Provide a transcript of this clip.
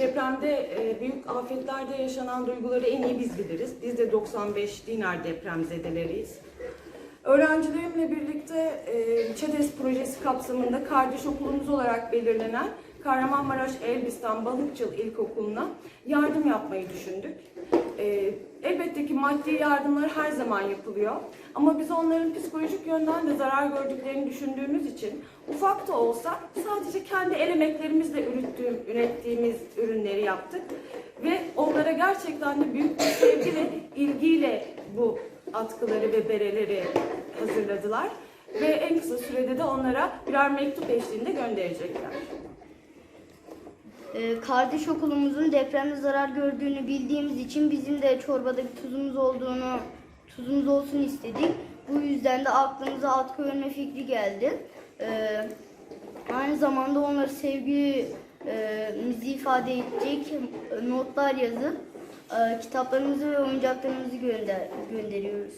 Depremde e, büyük afetlerde yaşanan duyguları en iyi biz biliriz. Biz de 95 dinar depremzedeleriyiz. E, ÇEDES projesi kapsamında kardeş okulumuz olarak belirlenen Kahramanmaraş Elbistan Balıkçıl İlkokulu'na yardım yapmayı düşündük. E, elbette ki maddi yardımlar her zaman yapılıyor. Ama biz onların psikolojik yönden de zarar gördüklerini düşündüğümüz için ufak da olsa sadece kendi el emeklerimizle ürettiğim, ürettiğimiz ürünleri yaptık. Ve onlara gerçekten de büyük bir sevgi ve ilgiyle bu atkıları ve bereleri hazırladılar. Ve en kısa sürede de onlara birer mektup eşliğinde gönderecekler. Ee, kardeş okulumuzun depremde zarar gördüğünü bildiğimiz için bizim de çorbada bir tuzumuz olduğunu, tuzumuz olsun istedik. Bu yüzden de aklımıza atkı örme fikri geldi. Ee, aynı zamanda onları sevgi e, mizi ifade edecek notlar yazıp e, kitaplarımızı ve oyuncaklarımızı gönder gönderiyoruz.